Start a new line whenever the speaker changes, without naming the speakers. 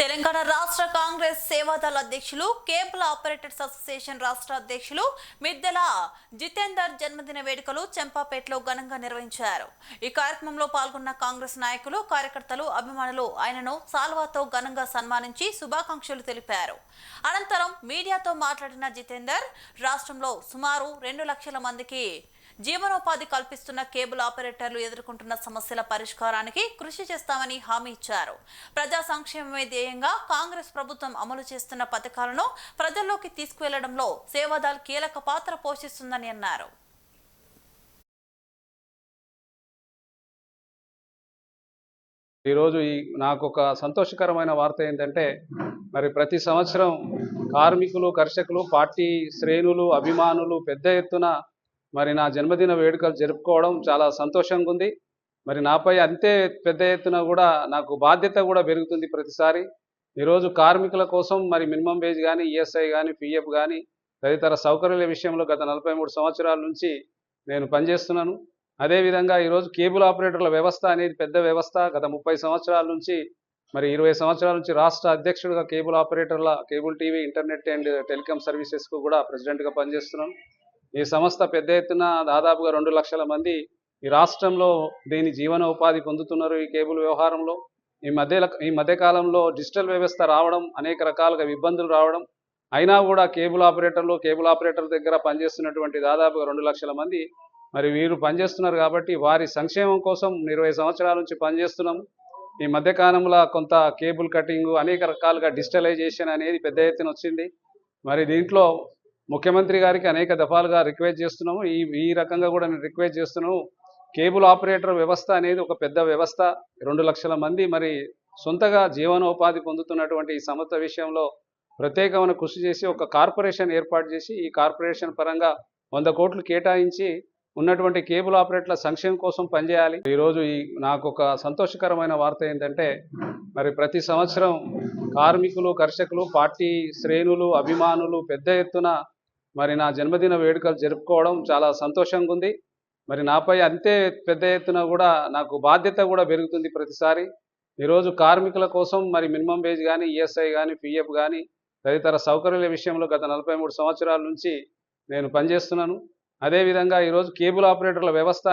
తెలంగాణ రాష్ట్ర కాంగ్రెస్ సేవాదళ అధ్యక్షులు cable operators association రాష్ట్ర అధ్యక్షులు మిద్దెల జితేందర్ జన్మదిన వేడుకలు చెంపాపేటలో ఘనంగా నిర్వహించారు. ఈ కార్యక్రమంలో పాల్గొన్న కాంగ్రెస్ నాయకులు కార్యకర్తలు అభిమానులు ఆయనను సాల్వాతో ఘనంగా సన్మానించి శుభాకాంక్షలు తెలిపారు. అనంతరం మీడియాతో మాట్లాడిన జితేందర్ రాష్ట్రంలో సుమారు రెండు లక్షల మందికి జీవనోపాధి కల్పిస్తున్న కేబుల్ ఆపరేటర్లు ఎదుర్కొంటున్న సమస్యల పరిష్కారానికి కృషి చేస్తామని హామీ ఇచ్చారు. ప్రజా సంక్షేమమే ధ్యేయంగా కాంగ్రెస్ ప్రభుత్వం అమలు చేస్తున్న పథకాలను ప్రజల్లోకి తీసుకువెళ్ళడంలో సేవాదాల్ కీలక పాత్ర పోషిస్తుందని అన్నారు.
ఈరోజు ఈ నాకు ఒక సంతోషకరమైన వార్త ఏంటంటే మరి ప్రతి సంవత్సరం కార్మికులు కర్షకులు పార్టీ శ్రేణులు అభిమానులు పెద్ద ఎత్తున మరి నా జన్మదిన వేడుకలు జరుపుకోవడం చాలా సంతోషంగా ఉంది. మరి నాపై అంతే పెద్ద ఎత్తున కూడా నాకు బాధ్యత కూడా పెరుగుతుంది ప్రతిసారి. ఈరోజు కార్మికుల కోసం మరి మినిమం వేజ్ కానీ ఈఎస్ఐ కానీ పిఎఫ్ కానీ తదితర సౌకర్యాల విషయంలో గత నలభై మూడు సంవత్సరాల నుంచి నేను పనిచేస్తున్నాను. అదేవిధంగా ఈరోజు కేబుల్ ఆపరేటర్ల వ్యవస్థ అనేది పెద్ద వ్యవస్థ. గత ముప్పై సంవత్సరాల నుంచి మరి ఇరవై సంవత్సరాల నుంచి రాష్ట్ర అధ్యక్షుడిగా కేబుల్ ఆపరేటర్ల cable TV internet and telecom సర్వీసెస్కు కూడా ప్రెసిడెంట్గా పనిచేస్తున్నాను. ఈ సంస్థ పెద్ద ఎత్తున దాదాపుగా రెండు లక్షల మంది ఈ రాష్ట్రంలో దీని జీవనోపాధి పొందుతున్నారు ఈ కేబుల్ వ్యవహారంలో. ఈ మధ్య ఈ మధ్యకాలంలో డిజిటల్ వ్యవస్థ రావడం అనేక రకాలుగా ఇబ్బందులు రావడం అయినా కూడా కేబుల్ ఆపరేటర్లు కేబుల్ ఆపరేటర్ దగ్గర పనిచేస్తున్నటువంటి దాదాపుగా రెండు లక్షల మంది మరి వీరు పనిచేస్తున్నారు కాబట్టి వారి సంక్షేమం కోసం ఇరవై సంవత్సరాల నుంచి పనిచేస్తున్నాము. ఈ మధ్యకాలంలో కొంత కేబుల్ కటింగ్ అనేక రకాలుగా డిజిటలైజేషన్ అనేది పెద్ద ఎత్తున వచ్చింది. మరి దీంట్లో ముఖ్యమంత్రి గారికి అనేక దఫాలుగా రిక్వెస్ట్ చేస్తున్నాము. ఈ ఈ రకంగా కూడా నేను రిక్వెస్ట్ చేస్తున్నాము. కేబుల్ ఆపరేటర్ వ్యవస్థ అనేది ఒక పెద్ద వ్యవస్థ. రెండు లక్షల మంది మరి సొంతగా జీవనోపాధి పొందుతున్నటువంటి ఈ సమస్య విషయంలో ప్రత్యేకమైన కృషి చేసి ఒక కార్పొరేషన్ ఏర్పాటు చేసి ఈ కార్పొరేషన్ పరంగా వంద కోట్లు కేటాయించి ఉన్నటువంటి కేబుల్ ఆపరేటర్ల సంక్షేమం కోసం పనిచేయాలి. ఈరోజు ఈ నాకు ఒక సంతోషకరమైన వార్త ఏంటంటే మరి ప్రతి సంవత్సరం కార్మికులు కర్షకులు పార్టీ శ్రేణులు అభిమానులు పెద్ద ఎత్తున మరి నా జన్మదిన వేడుకలు జరుపుకోవడం చాలా సంతోషంగా ఉంది మరి నాపై అంతే పెద్ద ఎత్తున కూడా నాకు బాధ్యత కూడా పెరుగుతుంది ప్రతిసారి. ఈరోజు కార్మికుల కోసం మరి మినిమం వేజ్ కానీ ఈఎస్ఐ కానీ పిఎఫ్ కానీ తదితర సౌకర్యాల విషయంలో గత నలభై మూడు సంవత్సరాల నుంచి నేను పనిచేస్తున్నాను. అదేవిధంగా ఈరోజు కేబుల్ ఆపరేటర్ల వ్యవస్థ